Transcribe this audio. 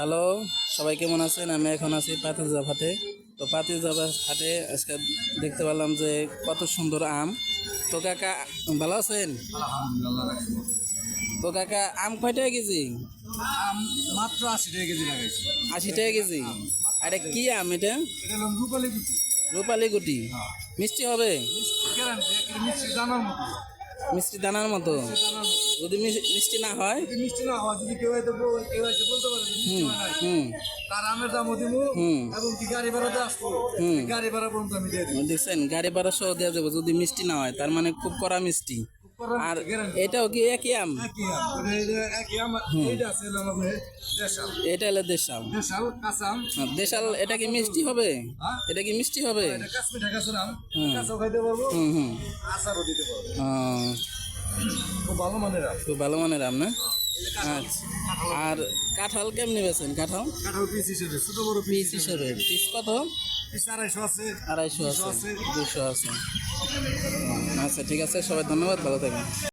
Hello সবাই কেমন আছেন? আমি এখন আছি পাতিজা হাটে। তো পাতিজা হাটে আজকে দেখতে পেলাম যে কত সুন্দর আম। তো কাকা ভালো আছেন? তো কাকা আম কয় টাকা কেজি? মাত্র আশি টাকা কেজি লাগাইছে। আশি টাকা কেজি? আর কি আম এটা? রূপালি গুটি। রূপালি গুটি। মিষ্টি হবে? মিষ্টি দানার মতো। মিষ্টি দানার মতো। যদি মিষ্টি না হয়? যদি মিষ্টি না হয় যদি কেউ হয়তো কেউ হয়তো বলতে পারে মিষ্টি হুম হুম। তার আমের দামও দিব হুম। এবং কি গাড়ি ভাড়াতে আসব হুম। গাড়ি ভাড়া পর্যন্ত আমি দিয়ে দিব। দেখছেন গাড়ি ভাড়া সহ দেওয়া যাবে। যদি মিষ্টি না হয় তার মানে খুব কড়া মিষ্টি। আর এটাও কি একই আম? মানে এটা হলো দেশাল। দেশাল আর দেশাল এটা কি মিষ্টি হবে? হ্যাঁ? এটা কি মিষ্টি হবে? খুব ভালো মানের আম। না? আচ্ছা। আর কাঁঠাল কেমনি বেছেন কাঁঠাল? কাঁঠাল পিস হিসেবে ছোট বড় পিস হিসেবে। পিস কত? আড়াইশো আছে আড়াইশো আছে। দুশো আছে আচ্ছা ঠিক আছে সবাই ধন্যবাদ ভালো থাকবেন